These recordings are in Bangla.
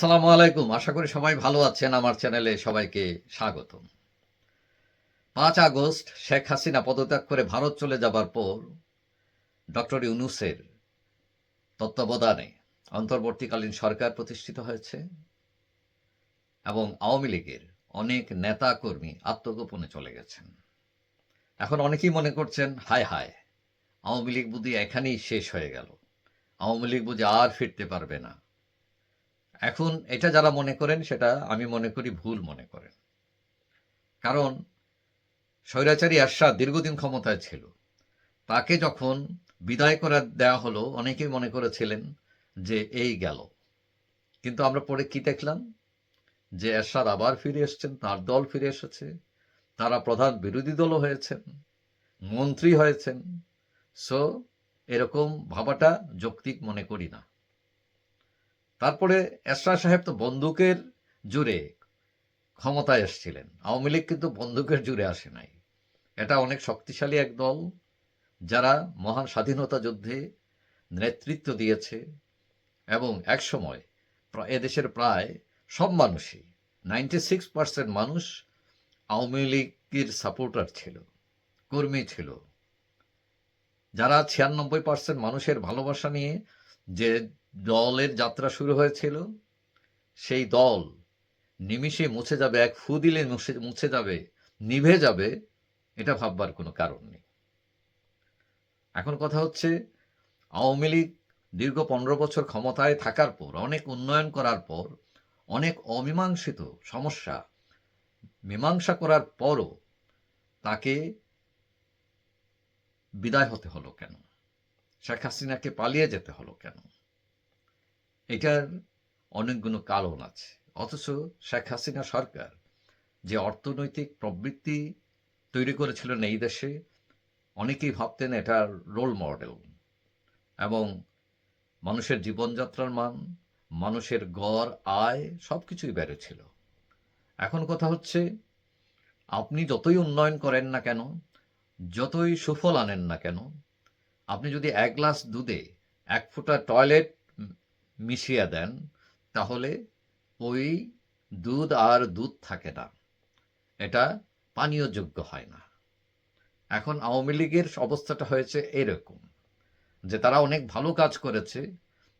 আসসালামু আলাইকুম। আশা করি সবাই ভালো আছেন। আমার চ্যানেলে সবাইকে স্বাগতম। পাঁচ আগস্ট শেখ হাসিনা পদত্যাগ করে ভারত চলে যাবার পর ডক্টর ইউনুসের তত্ত্বাবধানে অন্তর্বর্তীকালীন সরকার প্রতিষ্ঠিত হয়েছে এবং আওয়ামী লীগের অনেক নেতা কর্মী আত্মগোপনে চলে গেছেন। এখন অনেকেই মনে করছেন, হায় হায়, আওয়ামী লীগ বুঝি এখানেই শেষ হয়ে গেল। আওয়ামী লীগ বুঝি আর ফিরতে পারবে না। এখন এটা যারা মনে করেন, সেটা আমি মনে করি ভুল মনে করেন। কারণ স্বৈরাচারী আশা দীর্ঘদিন ক্ষমতায় ছিল। তাকে যখন বিদায় করে দেওয়া হলো, অনেকেই মনে করেছিলেন যে এই গেল। কিন্তু আমরা পরে কি দেখলাম? যে এরশাদ আবার ফিরে এসেছেন, তার দল ফিরে এসেছে, তারা প্রধান বিরোধী দলও হয়েছেন, মন্ত্রী হয়েছেন। সো এরকম ভাবাটা যৌক্তিক মনে করি না। তারপরে এসরা সাহেব তো বন্দুকের জুড়ে ক্ষমতায় এসেছিলেন। আওয়ামী লীগ কিন্তু বন্দুকের জুড়ে আসে নাই। এটা অনেক শক্তিশালী এক দল যারা মহান স্বাধীনতা যুদ্ধে নেতৃত্ব দিয়েছে এবং একসময় এদেশের প্রায় সব মানুষই নাইনটি সিক্স পার্সেন্ট মানুষ আওয়ামী লীগের সাপোর্টার ছিল, কর্মী ছিল। যারা ছিয়ানব্বই পার্সেন্ট মানুষের ভালোবাসা নিয়ে যে দলের যাত্রা শুরু হয়েছিল। সেই দল নিমিষে মুছে যাবে, এক ফু দিলে মুছে মুছে যাবে, নিভে যাবে, এটা ভাববার কোনো কারণ নেই। এখন কথা হচ্ছে, আওয়ামী লীগ দীর্ঘ পনেরো বছর ক্ষমতায় থাকার পর, অনেক উন্নয়ন করার পর, অনেক অমীমাংসিত সমস্যা, মীমাংসা করার পরও তাকে বিদায় হতে হলো কেন? শেখ হাসিনাকে পালিয়ে যেতে হলো কেন? এটার অনেকগুলো কারণ আছে। অথচ শেখ হাসিনা সরকার যে অর্থনৈতিক প্রবৃত্তি তৈরি করেছিলেন এই দেশে, অনেকেই ভাবতেন এটার রোল মডেল এবং মানুষের জীবনযাত্রার মান, মানুষের গড়, আয় সব কিছুই বেড়েছিল এখন কথা হচ্ছে, আপনি যতই উন্নয়ন করেন না কেন, যতই সুফল আনেন না কেন, আপনি যদি এক গ্লাস দুধে এক ফোঁটা টয়লেট মিশিয়ে দেন, তাহলে ওই দুধ আর দুধ থাকে না। এটা পানীয় যোগ্য হয় না। এখন আওয়ামী লীগের অবস্থাটা হয়েছে এরকম, যে তারা অনেক ভালো কাজ করেছে,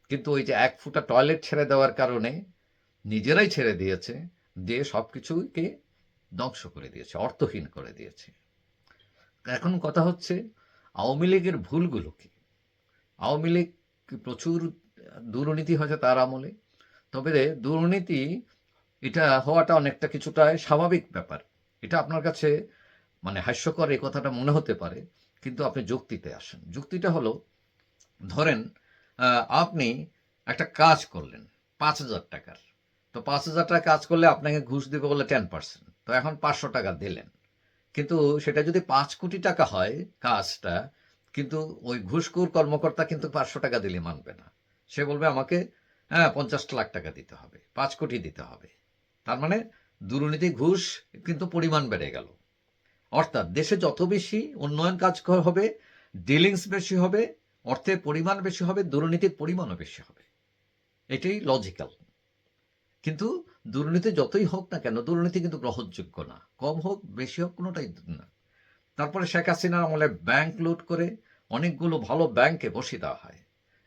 কিন্তু ওই যে এক ফুটা টয়লেট ছেড়ে দেওয়ার কারণে নিজেরাই ছেড়ে দিয়েছে, দিয়ে সব কিছুকে ধ্বংস করে দিয়েছে, অর্থহীন করে দিয়েছে। এখন কথা হচ্ছে, আওয়ামী লীগের ভুলগুলো কি? আওয়ামী লীগ প্রচুর দুর্নীতি হয়েছে তার আমলে। তবে দুর্নীতি, এটা হওয়াটা অনেকটা কিছুটা স্বাভাবিক ব্যাপার। এটা আপনার কাছে মানে হাস্যকর এই কথাটা মনে হতে পারে, কিন্তু আপনি যুক্তিতে আসেন। যুক্তিটা হলো, ধরেন আপনি একটা কাজ করলেন, পাঁচ হাজার টাকার। তো পাঁচ হাজার টাকা কাজ করলে আপনাকে ঘুষ দিবে বলে টেন পার্সেন্ট তো এখন পাঁচশো টাকা দিলেন। কিন্তু সেটা যদি পাঁচ কোটি টাকা হয় কাজটা, কিন্তু ওই ঘুষখোর কর্মকর্তা কিন্তু পাঁচশো টাকা দিলে মানবে না। সে বলবে আমাকে হ্যাঁ পঞ্চাশ লাখ টাকা দিতে হবে, পাঁচ কোটি দিতে হবে। তার মানে দুর্নীতি, ঘুষ কিন্তু পরিমাণ বেড়ে গেল। অর্থাৎ দেশে যত বেশি উন্নয়ন কাজ হবে ডিলিংস বেশি হবে, অর্থের পরিমাণ বেশি হবে, দুর্নীতির পরিমাণও বেশি হবে। এটাই লজিক্যাল কিন্তু দুর্নীতি যতই হোক না কেন, দুর্নীতি কিন্তু গ্রহণযোগ্য না। কম হোক, বেশি হোক, কোনোটাই না। তারপরে শেখ হাসিনার আমলে ব্যাংক লুট করে অনেকগুলো ভালো ব্যাংকে বসিয়ে দেওয়া হয়।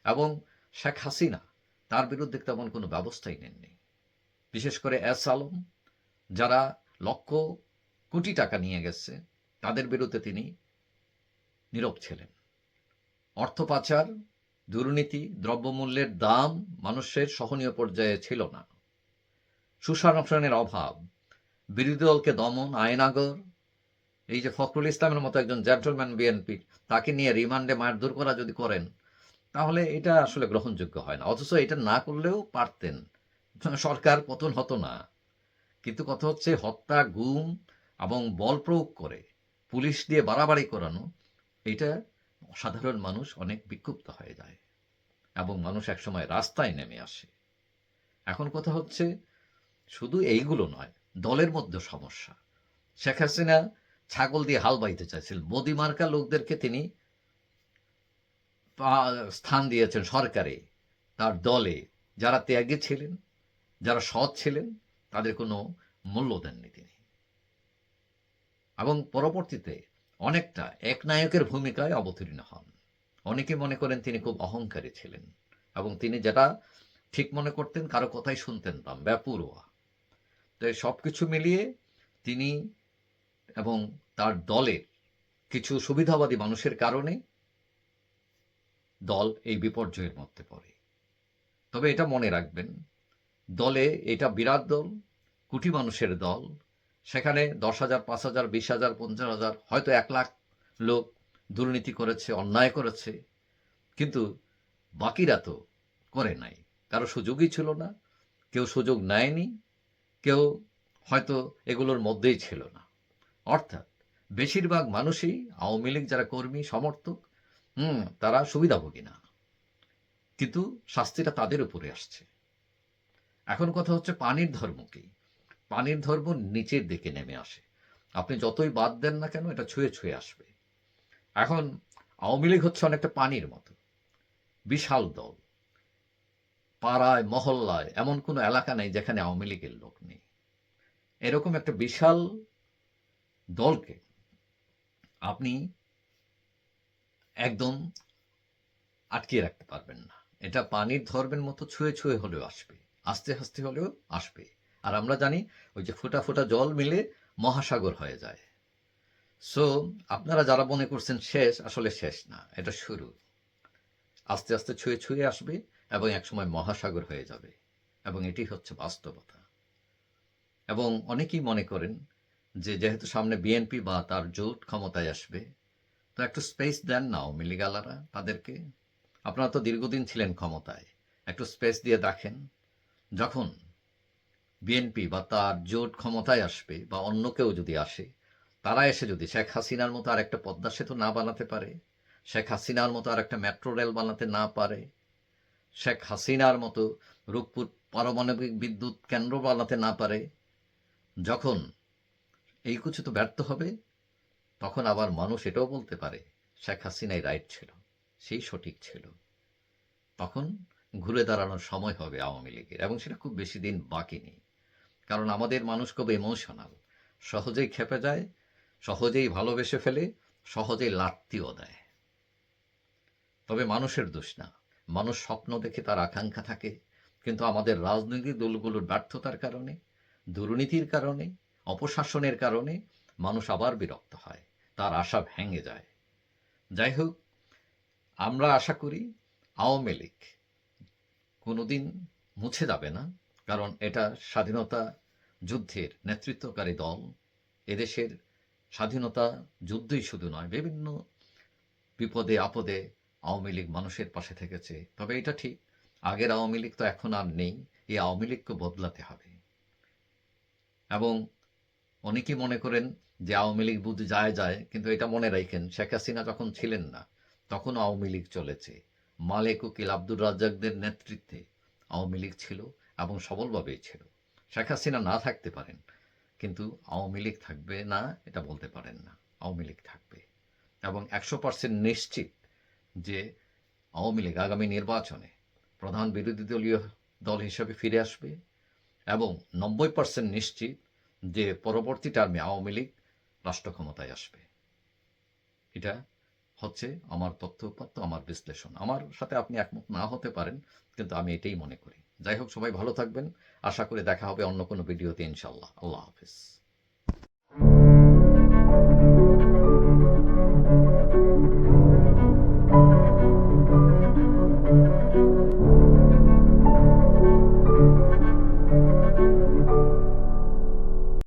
এবং শেখ হাসিনা তার বিরুদ্ধে তেমন কোনো ব্যবস্থাই নেননি। বিশেষ করে এস আলম, যারা লক্ষ কোটি টাকা নিয়ে গেছে, তাদের বিরুদ্ধে তিনি নীরব ছিলেন। অর্থ পাচার, দুর্নীতি, দ্রব্যমূল্যের দাম মানুষের সহনীয় পর্যায়ে ছিল না। সুশাসনের অভাব, বিরোধী দলকে দমন, আয়নাগর, এই যে ফখরুল ইসলামের মতো একজন জেন্টলম্যান বিএনপি তাকে নিয়ে রিমান্ডে মারধর করা যদি করেন তাহলে এটা আসলে গ্রহণযোগ্য হয় না। অথচ এটা না করলেও পারতেন। সরকার পতন হতো না। কিন্তু কথা হচ্ছে হত্যা, গুম এবং বল প্রয়োগ করে, পুলিশ দিয়ে বাড়াবাড়ি করানো, এটা সাধারণ মানুষ অনেক বিক্ষুব্ধ হয়ে যায় এবং মানুষ একসময় রাস্তায় নেমে আসে। এখন কথা হচ্ছে শুধু এইগুলো নয়, দলের মধ্যে সমস্যা। শেখ হাসিনা ছাগল দিয়ে হাল বাইতে চাইছিল। মোদি মার্কা লোকদেরকে তিনি স্থান দিয়েছেন সরকারে, তার দলে। যারা ত্যাগী ছিলেন, যারা সৎ ছিলেন, তাদের কোনো মূল্য দেননি তিনি। এবং পরবর্তীতে অনেকটা এক নায়কের ভূমিকায় অবতীর্ণ হন। অনেকে মনে করেন তিনি খুব অহংকারী ছিলেন এবং তিনি যেটা ঠিক মনে করতেন, কারও কথাই শুনতেন না ব্যাপুরোয়া তো সব কিছু মিলিয়ে তিনি এবং তার দলের কিছু সুবিধাবাদী মানুষের কারণে দল এই বিপর্যয়ের মধ্যে পড়ে। তবে এটা মনে রাখবেন, দলে এটা বিরাট দল কোটি মানুষের দল, সেখানে দশ হাজার, পাঁচ হাজার, বিশ হাজার, পঞ্চাশ হাজার, হয়তো এক লাখ লোক দুর্নীতি করেছে, অন্যায় করেছে, কিন্তু বাকিরা তো করে নাই। কারও সুযোগই ছিল না, কেউ সুযোগ নেয়নি, কেউ হয়তো এগুলোর মধ্যেই ছিল না। অর্থাৎ বেশিরভাগ মানুষই আওয়ামী লীগ যারা কর্মী, সমর্থক হুম, তারা সুবিধাভোগী না। কিন্তু শাস্তিটা তাদের উপরে আসছে। এখন কথা হচ্ছে পানির ধর্ম কি? পানির ধর্ম নিচের দিকে নেমে আসে। আপনি যতই বাদ দেন না কেন, এটা ছুঁয়ে ছুঁয়ে আসবে। এখন আওয়ামী লীগ হচ্ছে অনেকটা পানির মতো। বিশাল দল। পাড়ায়, মহল্লায় এমন কোনো এলাকা নেই যেখানে আওয়ামী লীগের লোক নেই। এরকম একটা বিশাল দলকে আপনি একদম আটকিয়ে রাখতে পারবেন না। এটা পানির ধর্মের মতো ছুঁয়ে ছুঁয়ে হলেও আসবে, আস্তে আস্তে হলেও আসবে। আর আমরা জানি ওই যে ফোঁটা ফোঁটা জল মিলে মহাসাগর হয়ে যায়। সো আপনারা যারা মনে করছেন শেষ, আসলে শেষ না, এটা শুরু। আস্তে আস্তে ছুঁয়ে ছুঁয়ে আসবে এবং একসময় মহাসাগর হয়ে যাবে। এবং এটি হচ্ছে বাস্তবতা। এবং অনেকেই মনে করেন যে যেহেতু সামনে বিএনপি বা তার জোট ক্ষমতায় আসবে তো একটু স্পেস দেন না আওয়ামী লীগালারা তাদেরকে। আপনারা তো দীর্ঘদিন ছিলেন ক্ষমতায়। একটু স্পেস দিয়ে দেখেন। যখন বিএনপি বা তার জোট ক্ষমতায় আসবে বা অন্য কেউ যদি আসে, তারা এসে যদি শেখ হাসিনার মতো আর একটা পদ্মা সেতু না বানাতে পারে, শেখ হাসিনার মতো আর একটা মেট্রো রেল বানাতে না পারে, শেখ হাসিনার মতো রূপপুর পারমাণবিক বিদ্যুৎ কেন্দ্র বানাতে না পারে, যখন এই কিছু তো ব্যর্থ হবে তখন আবার মানুষ এটাও বলতে পারে, শেখ হাসিনাই রাইট ছিল, সেই সঠিক ছিল। তখন ঘুরে দাঁড়ানোর সময় হবে আওয়ামী লীগের, এবং সেটা খুব বেশি দিন বাকি নেই। কারণ আমাদের মানুষ খুব ইমোশনাল সহজেই খেপে যায়, সহজেই ভালোবেসে ফেলে, সহজেই লাত্তিও দেয়। তবে মানুষের দোষ না। মানুষ স্বপ্ন দেখে তার আকাঙ্ক্ষা থাকে, কিন্তু আমাদের রাজনৈতিক দলগুলোর ব্যর্থতার কারণে, দুর্নীতির কারণে, অপশাসনের কারণে মানুষ আবার বিরক্ত হয়, তার আশা ভেঙে যায়। যাই হোক, আমরা আশা করি আওয়ামী লীগ কোনোদিন মুছে যাবে না, কারণ এটা স্বাধীনতা যুদ্ধের নেতৃত্বকারী দল। এদেশের স্বাধীনতা যুদ্ধই শুধু নয়, বিভিন্ন বিপদে আপদে আওয়ামী লীগ মানুষের পাশে থেকেছে। তবে এটা ঠিক, আগের আওয়ামী লীগ তো এখন আর নেই, এই আওয়ামী লীগকে বদলাতে হবে। এবং অনেকেই মনে করেন যে আওয়ামী লীগ বুঝ যায় যায়, কিন্তু এটা মনে রাখেন, শেখ হাসিনা যখন ছিলেন না তখন আওয়ামী লীগ চলেছে। মালেক উকিল আব্দুর রাজ্জাকদের নেতৃত্বে আওয়ামী লীগ ছিল এবং সবলভাবেই ছিল। শেখ হাসিনা না থাকতে পারেন, কিন্তু আওয়ামী লীগ থাকবে না, এটা বলতে পারেন না। আওয়ামী লীগ থাকবে। এবং একশো পার্সেন্ট নিশ্চিত যে আওয়ামী লীগ আগামী নির্বাচনে প্রধান বিরোধী দলীয় দল হিসেবে ফিরে আসবে এবং নব্বই পার্সেন্ট নিশ্চিত যে পরবর্তী টার্মে আওয়ামী লীগ রাষ্ট্র ক্ষমতায় আসবে। এটা হচ্ছে আমার তথ্য উপাত্ত আমার বিশ্লেষণ। আমার সাথে আপনি একমত না হতে পারেন, কিন্তু আমি এটাই মনে করি। যাই হোক, সবাই ভালো থাকবেন। আশা করে দেখা হবে অন্য কোনো ভিডিওতে ইনশাল্লাহ আল্লাহ হাফিজ।